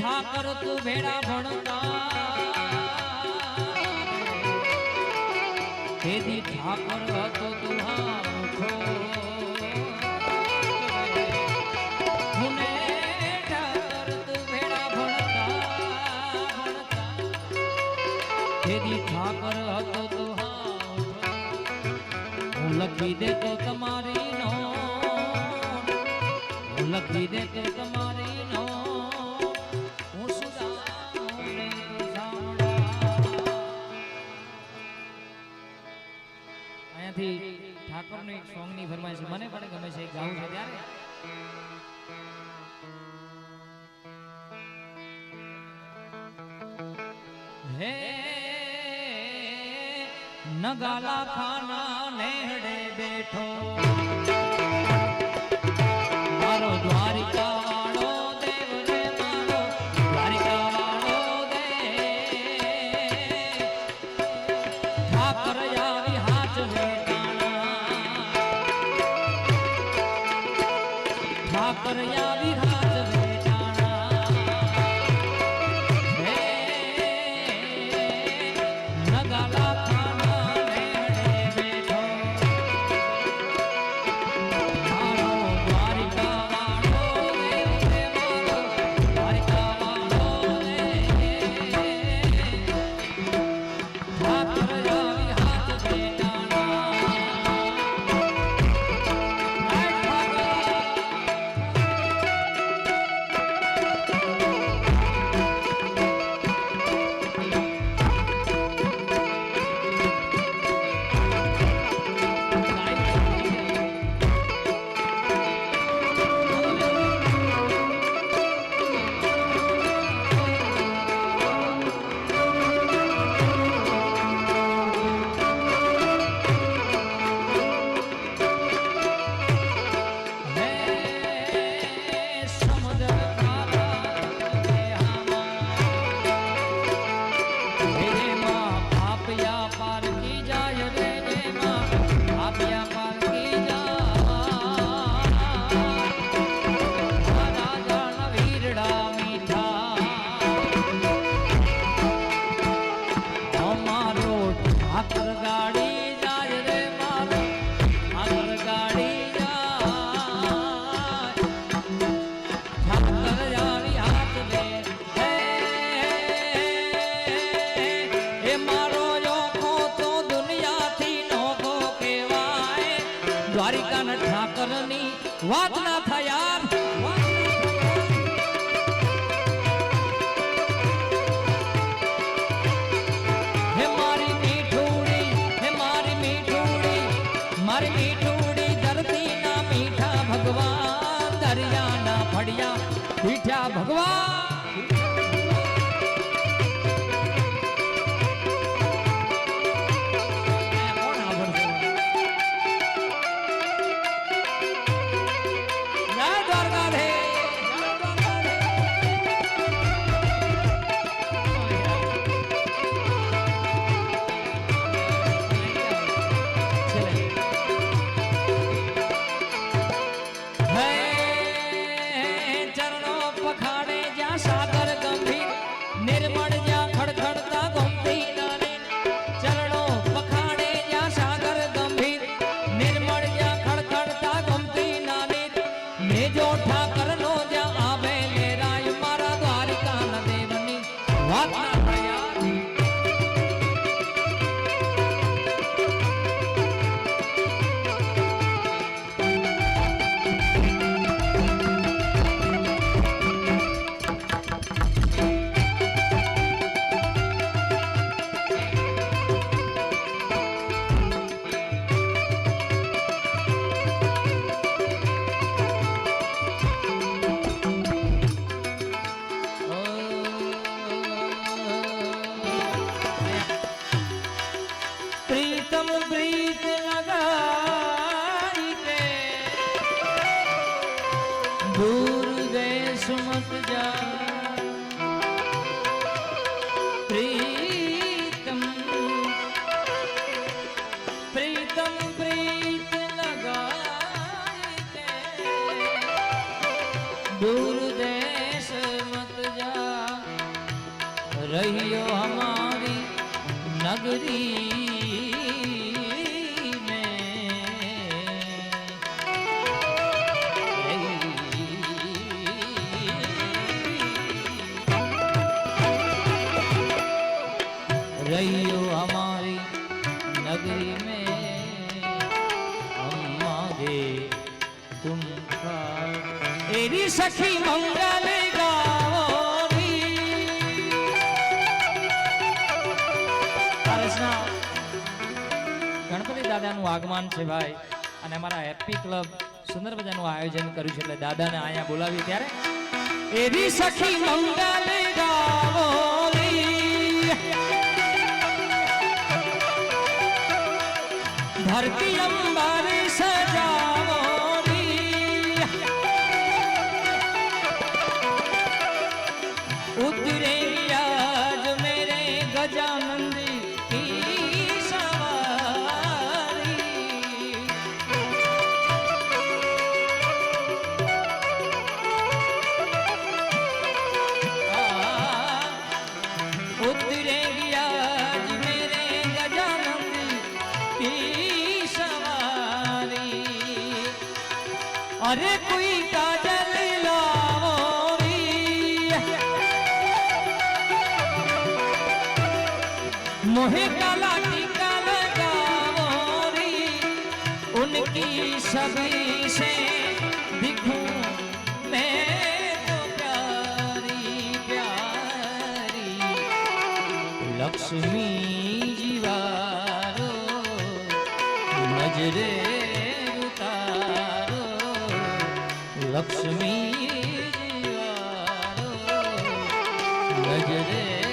ઠાકર તું ભેડા ભણતા તેથી ઠાકર હતો તું હાખો ઠાકર હતો તો હું લખી દેતો તમારી નો હું લખી દેતો તમારી નો આપવાનો એક સોંગની ફરમાઈશ મને પણ ગમે છે ગાવું છે ત્યારે. હે નગાલા ખાના નેહડે બેઠો. વાત ના થાય યાર. હે મારી મીઠુડી, હે મારી મીઠુડી મારી મીઠુડી ધરતીના મીઠા ભગવાન, દરિયાના ફળિયા મીઠા ભગવાન. दूर देश मत जा रहियो हमारी नगरी સખી મંગલ ગણપતિ દાદાનું આગમન છે ભાઈ, અને અમારા હેપી ક્લબ સુંદર મજાનું આયોજન કર્યું છે એટલે દાદાને અહીંયા બોલાવી ત્યારે. એવી સખી મંગલ ગાવો ધરતી અંબારી અરે કોઈ કાજલ લાવો મોહે કાલા ટીકા લગાવો રી ઉનકી સભી સે લક્ષ્મી નજરે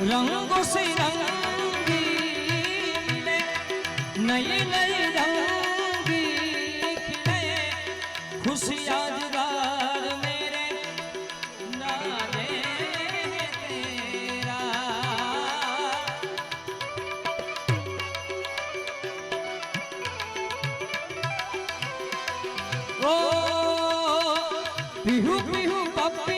રંગો સે રંગી નઈ નઈ રંગી ખિલે ખુશિયા જુગાર મેરે ના તેરા ઓ, પીહુ પીહુ, પપ્પી.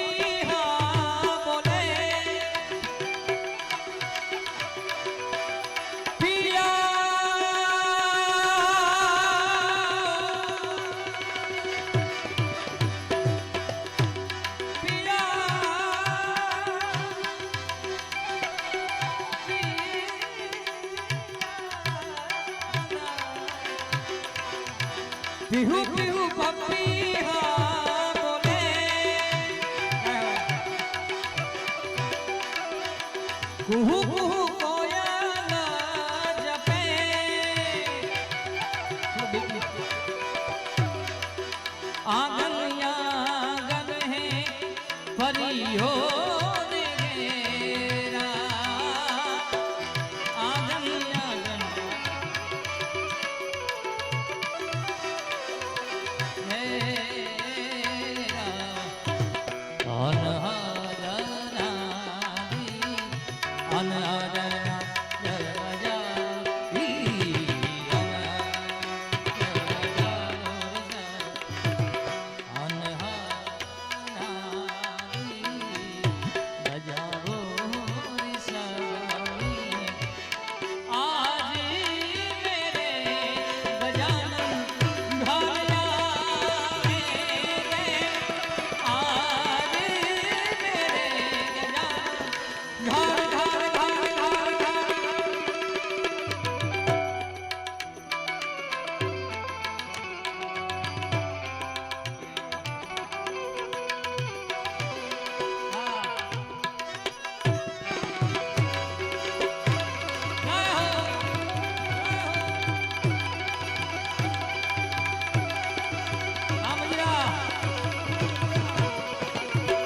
પીહુ પીહુ પપ્પી હા બોલે. કુહુ કુહુ કોયલ જપે.